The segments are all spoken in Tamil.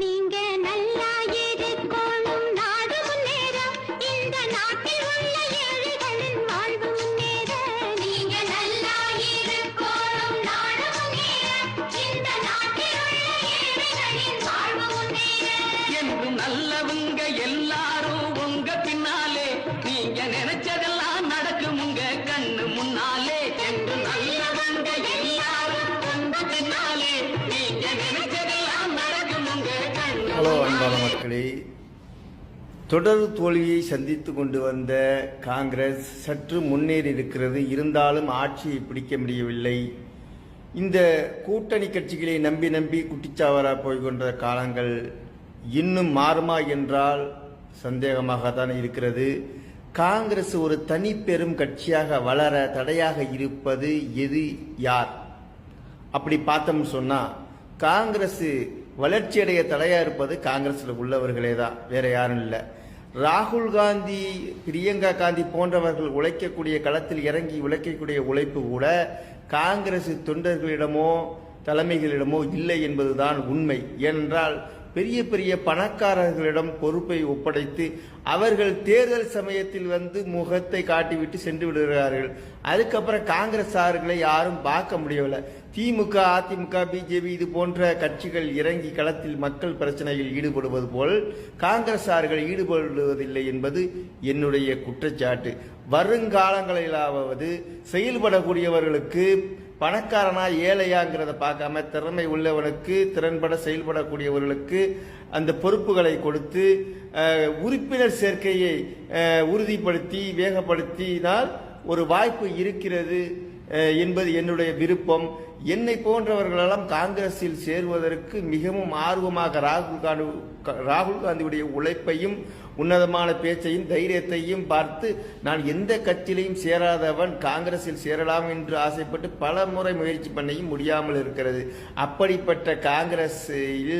நீங்க நல்லா இருக்கணும். நாடு முன்னேற இந்த நாட்டில் மக்களே தொடர் தோல்வியை சந்தித்து கொண்டு வந்த காங்கிரஸ் சற்று முன்னேறி இருக்கிறது. இருந்தாலும் ஆட்சியை பிடிக்க முடியவில்லை. இந்த கூட்டணி கட்சிகளை நம்பி நம்பி குட்டிச்சாவரா போய்கொண்ட காலங்கள் இன்னும் மாறுமா என்றால் சந்தேகமாகத்தான் இருக்கிறது. காங்கிரஸ் ஒரு தனி பெரும் கட்சியாக வளர தடையாக இருப்பது எது? யார்? அப்படி பார்த்தோம்னு சொன்னால் காங்கிரஸ் வளர்ச்சியடைய தடையாக இருப்பது காங்கிரஸில் உள்ளவர்களே தான் வேற யாரும் இல்லை. ராகுல் காந்தி பிரியங்கா காந்தி போன்றவர்கள் உழைக்கக்கூடிய களத்தில் இறங்கி உழைக்கக்கூடிய உழைப்பு கூட காங்கிரஸ் தொண்டர்களிடமோ தலைமைகளிடமோ இல்லை என்பதுதான் உண்மை. ஏனென்றால் பெரிய பெரிய பணக்காரர்களிடம் பொறுப்பை ஒப்படைத்து அவர்கள் தேர்தல் சமயத்தில் வந்து முகத்தை காட்டிவிட்டு சென்று விடுகிறார்கள். அதுக்கப்புறம் காங்கிரஸார்களை யாரும் பார்க்க முடியவில்லை. திமுக அதிமுக பிஜேபி இது போன்ற கட்சிகள் இறங்கி களத்தில் மக்கள் பிரச்சனையில் ஈடுபடுவது போல் காங்கிரஸார்கள் ஈடுபடுவதில்லை என்பது என்னுடைய குற்றச்சாட்டு. வருங்காலங்களிலாவது செயல்படக்கூடியவர்களுக்கு பணக்காரனா ஏழையாங்கிறத பார்க்காம திறமை உள்ளவனுக்கு திறன்பட செயல்படக்கூடியவர்களுக்கு அந்த பொறுப்புகளை கொடுத்து உறுப்பினர் சேர்க்கையை உறுதிப்படுத்தி வேகப்படுத்தினால் ஒரு வாய்ப்பு இருக்கிறது என்பது என்னுடைய விருப்பம். என்னை போன்றவர்களெல்லாம் காங்கிரஸில் சேர்வதற்கு மிகவும் ஆர்வமாக ராகுல் காந்தி ராகுல் காந்தியுடைய உழைப்பையும் உன்னதமான பேச்சையும் தைரியத்தையும் பார்த்து நான் எந்த கட்சியிலையும் சேராதவன் காங்கிரஸில் சேரலாம் என்று ஆசைப்பட்டு பல முறை முயற்சி பண்ணியும் முடியாமல் இருக்கிறது. அப்படிப்பட்ட காங்கிரஸில்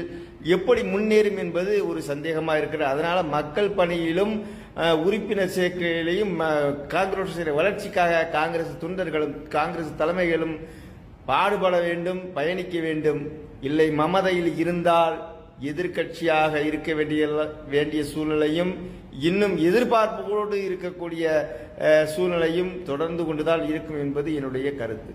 எப்படி முன்னேறும் என்பது ஒரு சந்தேகமாக இருக்கிறது. அதனால் மக்கள் பணியிலும் உறுப்பினர் சேர்க்கையிலையும் காங்கிரஸ் வளர்ச்சிக்காக காங்கிரஸ் தொண்டர்களும் காங்கிரஸ் தலைமைகளும் பாடுபட வேண்டும் பயணிக்க வேண்டும். இல்லை மமதையில் இருந்தால் எதிர்க்கட்சியாக இருக்க வேண்டிய வேண்டிய சூழ்நிலையும் இன்னும் எதிர்பார்ப்புகளோடு இருக்கக்கூடிய சூழ்நிலையும் தொடர்ந்து கொண்டுதான் இருக்கும் என்பது என்னுடைய கருத்து.